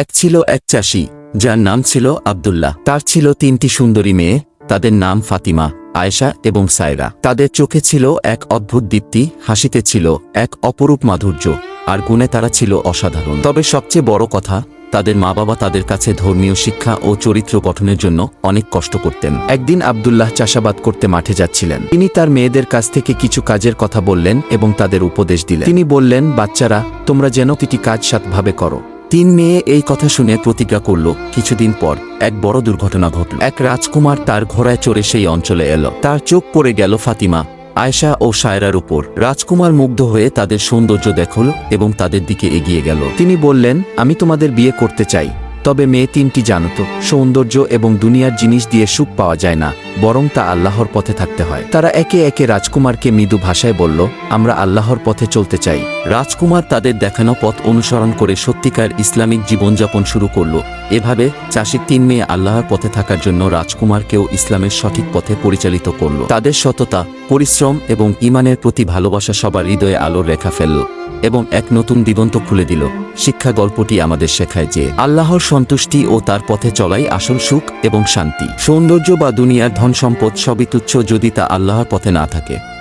এক ছিল এক চাষি, যার নাম ছিল আব্দুল্লাহ। তার ছিল তিনটি সুন্দরী মেয়ে, তাদের নাম ফাতিমা, আয়েশা এবং সায়রা। তাদের চোখে ছিল এক অদ্ভুত দীপ্তি, হাসিতে ছিল এক অপরূপ মাধুর্য, আর গুণে তারা ছিল অসাধারণ। তবে সবচেয়ে বড় কথা, তাদের মা বাবা তাদের কাছে ধর্মীয় শিক্ষা ও চরিত্র গঠনের জন্য অনেক কষ্ট করতেন। একদিন আব্দুল্লাহ চাষাবাদ করতে মাঠে যাচ্ছিলেন। তিনি তার মেয়েদের কাছ থেকে কিছু কাজের কথা বললেন এবং তাদের উপদেশ দিলেন। তিনি বললেন, বাচ্চারা, তোমরা যেন তিটি কাজ সাতভাবে করো। তিন মেয়ে এই কথা শুনে প্রতিজ্ঞা করল, কিছুদিন পর এক বড় দুর্ঘটনা ঘটল। এক রাজকুমার তার ঘোড়ায় চড়ে সেই অঞ্চলে এলো। তার চোখ পড়ে গেল ফাতিমা, আয়েশা ও সায়রার উপর। রাজকুমার মুগ্ধ হয়ে তাদের সৌন্দর্য দেখল এবং তাদের দিকে এগিয়ে গেল। তিনি বললেন, আমি তোমাদের বিয়ে করতে চাই। তবে মেয়ে তিনটি জানত, সৌন্দর্য এবং দুনিয়ার জিনিস দিয়ে সুখ পাওয়া যায় না, বরং তা আল্লাহর পথে থাকতে হয়। তারা একে একে রাজকুমারকে মৃদু ভাষায় বলল, আমরা আল্লাহর পথে চলতে চাই। রাজকুমার তাদের দেখানো পথ অনুসরণ করে সত্যিকার ইসলামিক জীবনযাপন শুরু করল। এভাবে চাষির তিন মেয়ে আল্লাহর পথে থাকার জন্য রাজকুমারকেও ইসলামের সঠিক পথে পরিচালিত করল। তাদের সততা, পরিশ্রম এবং ইমানের প্রতি ভালোবাসা সবার হৃদয়ে আলোর রেখা ফেলল। এবং এক নতুন দিগন্ত খুলে দিল। শিক্ষা গল্পটি আমাদের শেখায় যে, আল্লাহর সন্তুষ্টি ও তার পথে চলাই আসল সুখ এবং শান্তি। সৌন্দর্য বা দুনিয়ার ধন সম্পদ সবই তুচ্ছ যদি তা আল্লাহর পথে না থাকে।